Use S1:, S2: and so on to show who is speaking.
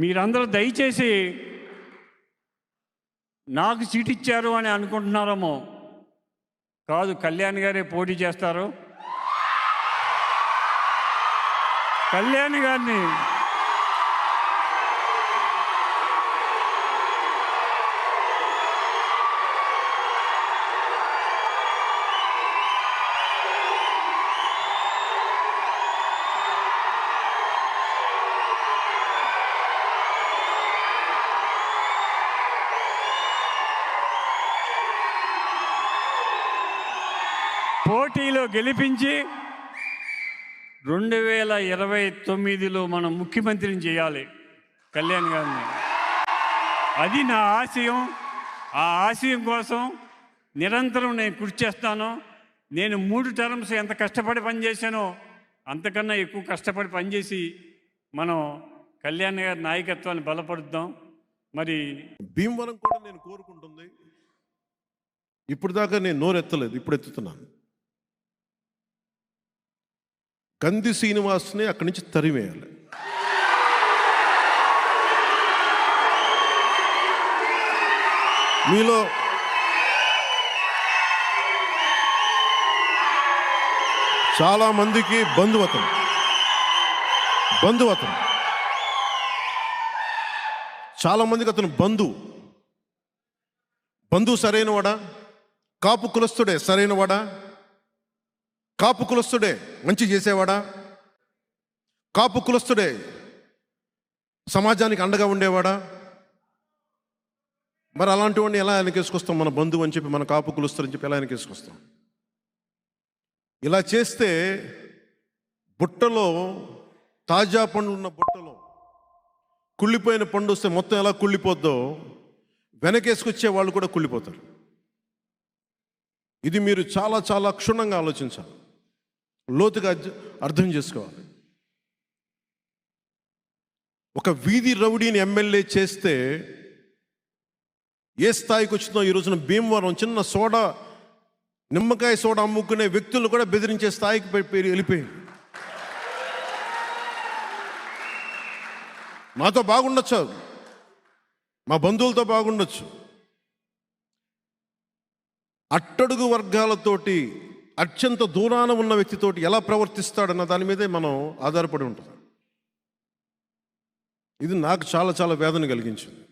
S1: మీరందరూ దయచేసి నాకు సీట్ ఇచ్చారు అని అనుకుంటున్నారేమో. కాదు కళ్యాణ్ గారే పోటీ చేస్తారు. కళ్యాణ్ గారిని పోటీలో గెలిపించి రెండు వేల ఇరవై తొమ్మిదిలో మనం ముఖ్యమంత్రిని చేయాలి కళ్యాణ్ గారిని. అది నా ఆశయం. ఆ ఆశయం కోసం నిరంతరం నేను కృషి చేస్తాను. నేను మూడు టర్మ్స్ ఎంత కష్టపడి పనిచేశానో అంతకన్నా ఎక్కువ కష్టపడి పనిచేసి మనం కళ్యాణ్ గారి నాయకత్వాన్ని బలపడుద్దాం మరి
S2: భీమవరం కూడా నేను కోరుకుంటుంది. ఇప్పుడు దాకా నేను నోరెత్తలేదు ఇప్పుడు ఎత్తుతున్నాను కంది శ్రీనివాస్ని అక్కడి నుంచి తరివేయాలి మీలో చాలామందికి బంధువతం బంధువతం చాలామందికి అతను బంధువు. బంధువు సరైనవాడా? కాపు కులస్తుడే సరైనవాడా? కాపు కులస్తుడే మంచి చేసేవాడా? కాపు కులస్తుడే సమాజానికి అండగా ఉండేవాడా? మరి అలాంటి వాడిని ఎలా వెనకేసుకొస్తాం మన బంధువు అని చెప్పి మన కాపు కులుస్తారని అని చెప్పి ఎలా వెనకేసుకొస్తాం? ఇలా చేస్తే బుట్టలో తాజా పండ్లు ఉన్న బుట్టలో కుళ్ళిపోయిన పండు వస్తే మొత్తం ఎలా కుళ్ళిపోద్దో వెనకేసుకొచ్చే వాళ్ళు కూడా కుళ్ళిపోతారు. ఇది మీరు చాలా చాలా క్షుణ్ణంగా ఆలోచించాలి. లోతుగా అర్థం చేసుకోవాలి. ఒక వీధి రౌడీని ఎమ్మెల్యే చేస్తే ఏ స్థాయికి వచ్చిందో ఈ రోజున భీమవరం చిన్న సోడా నిమ్మకాయ సోడా అమ్ముకునే వ్యక్తులు కూడా బెదిరించే స్థాయికి వెళ్ళిపోయింది. మాతో బాగుండొచ్చు. మా బంధువులతో బాగుండొచ్చు. అట్టడుగు వర్గాలతోటి అత్యంత దూరాన ఉన్న వ్యక్తితోటి ఎలా ప్రవర్తిస్తాడన్న దాని మీదే మనం ఆధారపడి ఉంటుంది. ఇది నాకు చాలా చాలా వేదన కలిగించింది.